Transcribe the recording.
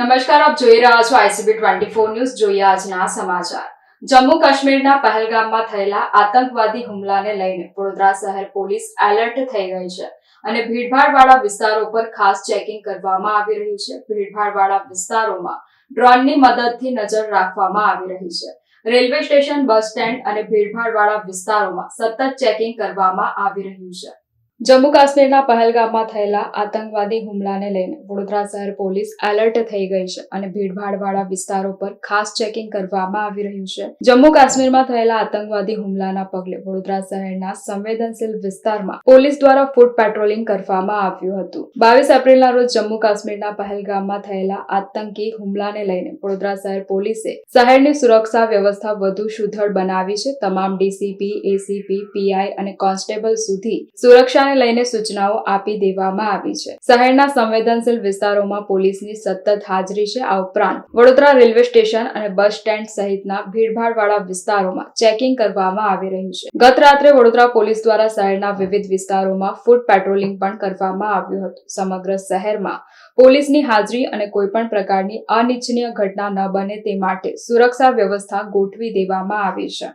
નમસ્કાર, આપ જોઈ રહ્યા છો આઈસીબી ટ્વેન્ટી ફોર ન્યૂઝ. જોઈએ આજના સમાચાર. જમ્મુ કાશ્મીરના પહેલગામમાં થયેલા આતંકવાદી હુમલાને લઈને વડોદરા શહેર પોલીસ એલર્ટ થઈ ગઈ છે અને ભીડભાડવાળા વિસ્તારો પર ખાસ ચેકિંગ કરવામાં આવી રહ્યું છે. ભીડભાડવાળા વિસ્તારોમાં ડ્રોનની મદદથી નજર રાખવામાં આવી રહી છે. રેલવે સ્ટેશન, બસ સ્ટેન્ડ અને ભીડભાડવાળા વિસ્તારોમાં સતત ચેકિંગ કરવામાં આવી રહ્યું છે. જમ્મુ કાશ્મીરના પહેલગામમાં થયેલા આતંકવાદી હુમલાને લઈને વડોદરા શહેર પોલીસ એલર્ટ થઈ ગઈ છે અને ભીડભાડવાળા વિસ્તારો પર ખાસ ચેકિંગ કરવામાં આવી રહ્યું છે. જમ્મુ કાશ્મીરમાં થયેલા આતંકવાદી હુમલાના પગલે વડોદરા શહેરના સંવેદનશીલ વિસ્તારમાં પોલીસ દ્વારા ફૂટ પેટ્રોલિંગ કરવામાં આવ્યું હતું. બાવીસ એપ્રિલના રોજ જમ્મુ કાશ્મીરના પહેલગામમાં થયેલા આતંકી હુમલાને લઈને વડોદરા શહેર પોલીસે શહેરની સુરક્ષા વ્યવસ્થા વધુ સુદ્રઢ બનાવી છે. તમામ ડીસીપી, એસીપી, પીઆઈ અને કોન્સ્ટેબલ સુધી સુરક્ષાને લઈને સૂચનાઓ આપી દેવામાં આવી છે. શહેરના સંવેદનશીલ વિસ્તારોમાં પોલીસની સતત હાજરી છે. આ ઉપરાંત વડોદરા રેલવે સ્ટેશન અને બસ સ્ટેન્ડ સહિતના ભીડભાડવાળા વિસ્તારોમાં ચેકિંગ કરવામાં આવી રહ્યું છે. ગત રાત્રે વડોદરા પોલીસ દ્વારા શહેરના વિવિધ વિસ્તારોમાં ફૂટ પેટ્રોલિંગ પણ કરવામાં આવ્યું હતું. સમગ્ર શહેરમાં પોલીસની હાજરી અને કોઈપણ પ્રકારની અનિચ્છનીય ઘટના ન બને તે માટે સુરક્ષા વ્યવસ્થા ગોઠવી દેવામાં આવી છે.